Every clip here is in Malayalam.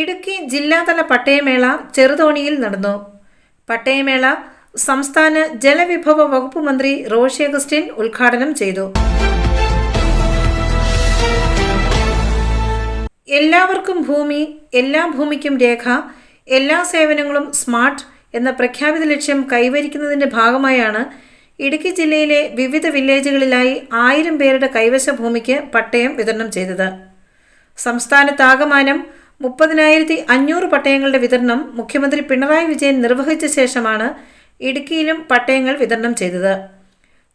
ഇടുക്കി ജില്ലാതല പട്ടയമേള ചെറുതോണിയിൽ നടന്നു. പട്ടയമേള സംസ്ഥാന ജലവിഭവ വകുപ്പ് മന്ത്രി റോഷി അഗസ്റ്റിൻ ഉദ്ഘാടനം ചെയ്തു. എല്ലാവർക്കും ഭൂമി എല്ലാ ഭൂമിക്കും രേഖ എല്ലാ സേവനങ്ങളും സ്മാർട്ട് എന്ന പ്രഖ്യാപിത ലക്ഷ്യം കൈവരിക്കുന്നതിന്റെ ഭാഗമായാണ് ഇടുക്കി ജില്ലയിലെ വിവിധ വില്ലേജുകളിലായി ആയിരം പേരുടെ കൈവശ ഭൂമിക്ക് പട്ടയം വിതരണം ചെയ്തത്. സംസ്ഥാനത്താകമാനം മുപ്പതിനായിരത്തി അഞ്ഞൂറ് പട്ടയങ്ങളുടെ വിതരണം മുഖ്യമന്ത്രി പിണറായി വിജയൻ നിർവഹിച്ച ശേഷമാണ് ഇടുക്കിയിലും പട്ടയങ്ങൾ വിതരണം ചെയ്തത്.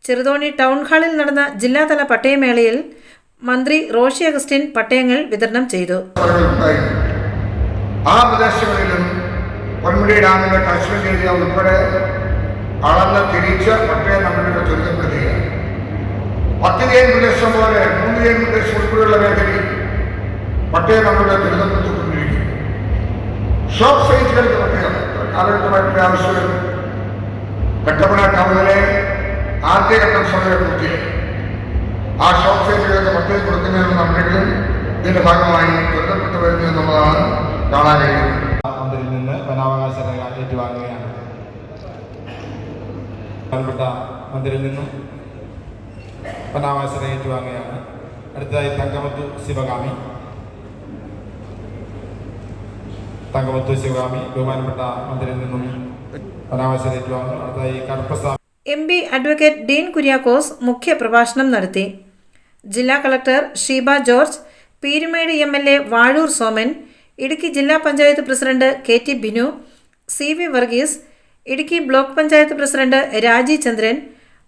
ചെറുതോണി ടൗൺ ഹാളിൽ നടന്ന ജില്ലാതല പട്ടയമേളയിൽ മന്ത്രി റോഷി അഗസ്റ്റിൻ പട്ടയങ്ങൾ വിതരണം ചെയ്തു. ആ പ്രദേശങ്ങളിലും പൊന്മുടി ഡാമിലെ കശ്മീർ ഏരിയ ഉൾപ്പെടെ അളന്ന് തിരിച്ച് പട്ടയം നമ്മളുടെ ത്വരിതപ്പെടുത്തുകയാണ് പത്ത് ജയൻ പ്രദേശം പോലെ മൂന്ന് ജയൻ പ്രദേശം ഉൾപ്പെടെയുള്ള മേഖലയിൽ പട്ടയം നമ്മളുടെ ത്വരിതപ്പെടുത്തിക്കൊണ്ടിരിക്കും ഷോപ്പ് സൈറ്റുകൾക്ക് പട്ടയം കാലഘട്ടമായിട്ടുള്ള ആവശ്യം കട്ടപ്പന ടൗണിലെ ആദ്യഘട്ടം സമയം പൂർത്തിയായി ആ ഷോപ്പ് സൈറ്റുകൾക്ക് പട്ടിക കൊടുക്കുന്നതിനുള്ള നടപടികളും ഇതിന്റെ ഭാഗമായി ബന്ധപ്പെട്ട് വരുന്നു എന്നുള്ളതാണ് കാണാൻ കഴിയുന്നത്. മന്ത്രിയിൽ നിന്ന് വനാവകാശ രേഖ ഏറ്റുവാങ്ങുകയാണ്. മന്ത്രിയിൽ നിന്നും വനാവകാശ ഏറ്റുവാങ്ങുകയാണ്. അടുത്തതായി തങ്കമത്തു ശിവകാമി. നിന്നും M P advocate Dean Kuriakose മുഖ്യ പ്രഭാഷണം നടത്തി. ജില്ലാ collector Sheeba George Peermade M L A Vazhoor Soman Idukki ജില്ലാ panchayat president K T Binu C V Varghese Idukki block panchayat president Raji Chandran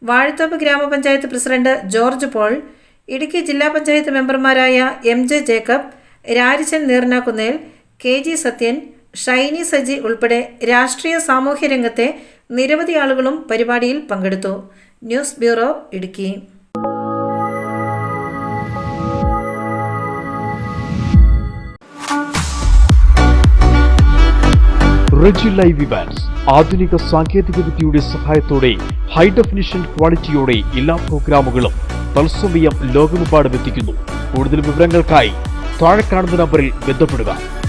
Vazhathoppu ഗ്രാമപഞ്ചായത്ത് പ്രസിഡന്റ് ജോർജ് പോൾ ഇടുക്കി ജില്ലാ പഞ്ചായത്ത് മെമ്പർമാരായ M J Jacob Rarichan Neernakkunnel K G Sathyan Shiny Saji ഉൾപ്പെടെ രാഷ്ട്രീയ സാമൂഹ്യ രംഗത്തെ നിരവധി ആളുകളും പരിപാടിയിൽ പങ്കെടുത്തു. News bureau Idukki. Reji live Evans ആധുനിക സാങ്കേതികവിദ്യയുടെ സഹായത്തോടെ ഹൈ ഡെഫിനിഷൻ ക്വാളിറ്റിയോടെ എല്ലാ പ്രോഗ്രാമുകളും തത്സമയം ലോകമെമ്പാടും എത്തിക്കുന്നു. കൂടുതൽ വിവരങ്ങൾക്കായി താഴെ കാണുന്ന നമ്പറിൽ ബന്ധപ്പെടുക.